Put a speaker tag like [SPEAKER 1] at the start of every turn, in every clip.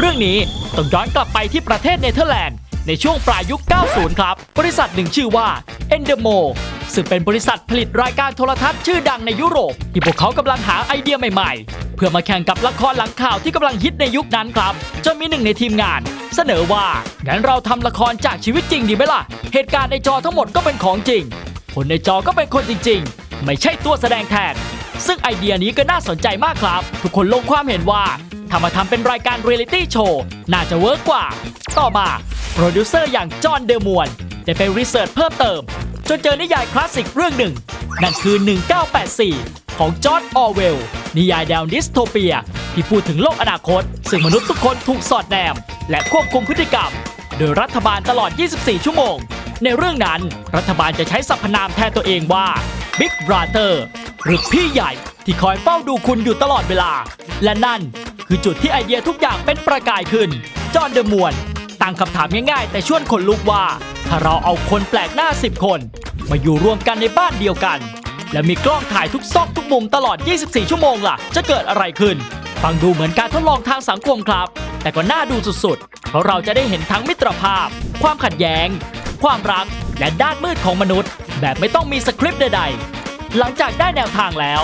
[SPEAKER 1] เรื่องนี้ต้องย้อนกลับไปที่ประเทศเนเธอร์แลนด์ ในช่วงปลายยุค 90 ครับ บริษัทหนึ่งชื่อว่า e n d e m o ซึ่งเป็นบริษัทผลิตรายการโทรทัศน์ชื่อดังในยุโรป ที่พวกเขากำลังหาไอเดียใหม่ๆ เพื่อมาแข่งกับละครหลังข่าวที่กำลังฮิตในยุคนั้นครับจนมีหนึ่งในทีมงาน เสนอว่างั้นเราทำละครจากชีวิตจริงดีไหมล่ะ เหตุการณ์ในจอทั้งหมดก็เป็นของจริง คนในจอก็เป็นคนจริง ๆ ไม่ใช่ตัวแสดงแทนซึ่งไอเดียนี้ก็น่าสนใจมากครับ ทุกคนลงความเห็นว่า ถ้ามาทำเป็นรายการเรียลิตี้โชว์น่าจะเวิร์กกว่า ต่อมาโปรดิวเซอร์อย่างจอห์นเดอมวนได้ไปรีเสิร์ชเพิ่มเติม จนเจอนิยายคลาสสิกเรื่องหนึ่ง นั่นคือ 1984 ของจอร์ดออเวลนิยายแนวดิสโทเปีย ที่พูดถึงโลกอนาคต ซึ่งมนุษย์ทุกคนถูกสอดแนม และควบคุมพฤติกรรม โดยรัฐบาลตลอด 24 ชั่วโมง ในเรื่องนั้นรัฐบาลจะใช้สรรพนามแทนตัวเองว่า Big Brother หรือพี่ใหญ่ที่คอยเฝ้าดูคุณอยู่ตลอดเวลา และนั่น คือจุดที่ไอเดียทุกอย่างเป็นประกายขึ้น จอห์นเดอะมวนตั้งคำถามง่ายๆ แต่ชวนขนลุกว่า ถ้าเราเอาคนแปลกหน้า 10 คน มาอยู่รวมกันในบ้านเดียวกัน และมีกล้องถ่ายทุกซอกทุกมุมตลอด 24 ชั่วโมงล่ะ จะเกิดอะไรขึ้น ฟังดูเหมือนการทดลองทางสังคมครับ แต่ก็น่าดูสุดๆ เพราะเราจะได้เห็นทั้งมิตรภาพ ความขัดแย้ง ความรัก และด้านมืดของมนุษย์ แบบไม่ต้องมีสคริปต์ใดๆหลังจากได้แนวทางแล้ว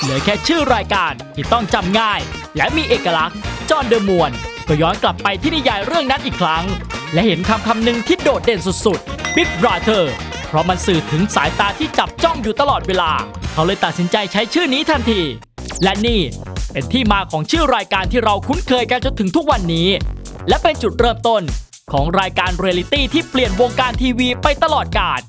[SPEAKER 1] เหลือแค่ชื่อรายการที่ต้องจำง่าย และมีเอกลักษณ์จอห์นเดอะมวนก็ย้อนกลับไปที่นิยายเรื่องนั้นอีกครั้ง และเห็นคำคำหนึ่งที่โดดเด่นสุดๆ Big Brother เพราะมันสื่อถึงสายตาที่จับจ้องอยู่ตลอดเวลา เขาเลยตัดสินใจใช้ชื่อนี้ทันที และนี่เป็นที่มาของชื่อรายการที่เราคุ้นเคยกันจนถึงทุกวันนี้ และเป็นจุดเริ่มต้นของรายการเรียลิตี้ที่เปลี่ยนวงการทีวีไปตลอดกาล